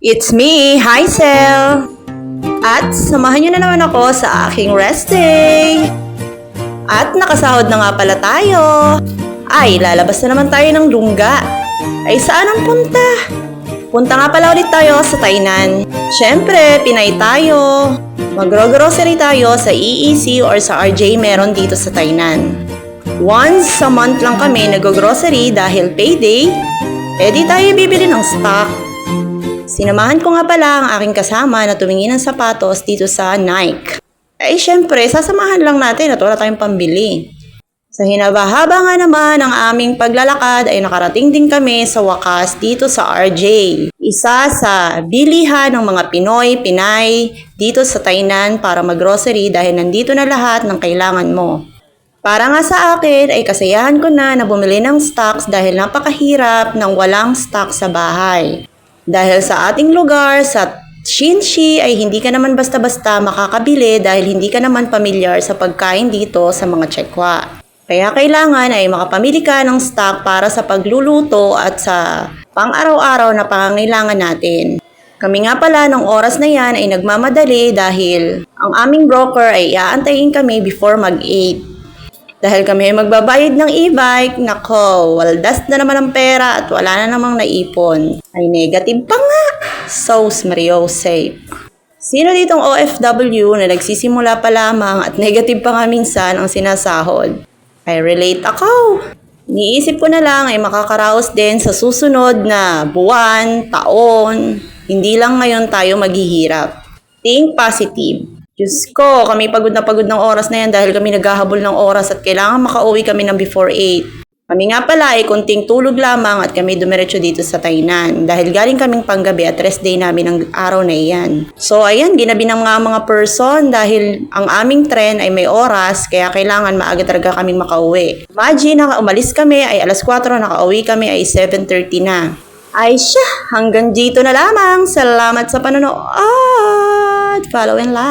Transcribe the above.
It's me, Haisel! At samahan niyo na naman ako sa aking rest day! At nakasahod na nga pala tayo! Ay, lalabas na naman tayo ng lungga! Ay, saan ang punta? Punta nga pala ulit tayo sa Tainan. Siyempre, Pinay tayo. Magro-grocery tayo sa EEC or sa RJ meron dito sa Tainan. Once a month lang kami nag-grocery dahil payday, eh di tayo bibili ng stock. Sinamahan ko nga pala ang aking kasama na tumingin ng sapatos dito sa Nike. Eh syempre, sasamahan lang natin at wala tayong pambili. Sa hinabahaba nga naman ng aming paglalakad ay nakarating din kami sa wakas dito sa RJ. Isa sa bilihan ng mga Pinoy, Pinay dito sa Tainan para maggrocery dahil nandito na lahat ng kailangan mo. Para nga sa akin ay kasayahan ko na na bumili ng stocks dahil napakahirap ng walang stock sa bahay. Dahil sa ating lugar, sa Shinshi ay hindi ka naman basta-basta makakabili dahil hindi ka naman pamilyar sa pagkain dito sa mga Chekwa. Kaya kailangan ay makapamili ka ng stock para sa pagluluto at sa pang-araw-araw na pangangailangan natin. Kami nga pala ng oras na yan ay nagmamadali dahil ang aming broker ay iaantayin kami before mag-8. Dahil kami ay magbabayad ng e-bike, nako, waldas na naman ang pera at wala na namang naipon. Ay negative pa nga! Sos Mario safe. Sino ditong OFW na nagsisimula pa lamang at negative pa nga minsan ang sinasahod? I relate ako. Niisip ko na lang ay makakaraos din sa susunod na buwan, taon. Hindi lang ngayon tayo maghihirap. Think positive. Diyos ko, kami pagod na pagod ng oras na yan dahil kami naghahabol ng oras at kailangan makauwi kami ng before 8. Kami nga pala ay kunting tulog lamang at kami dumiretso dito sa Tainan dahil galing kaming panggabi at rest day namin ng araw na iyan. So ayan, ginabi ng mga mga person dahil ang aming tren ay may oras kaya kailangan maaga talaga kaming makauwi. Imagine, naka umalis kami ay alas 4, nakauwi kami ay 7.30 na. Ay siya, hanggang dito na lamang. Salamat sa panonood. Follow and like.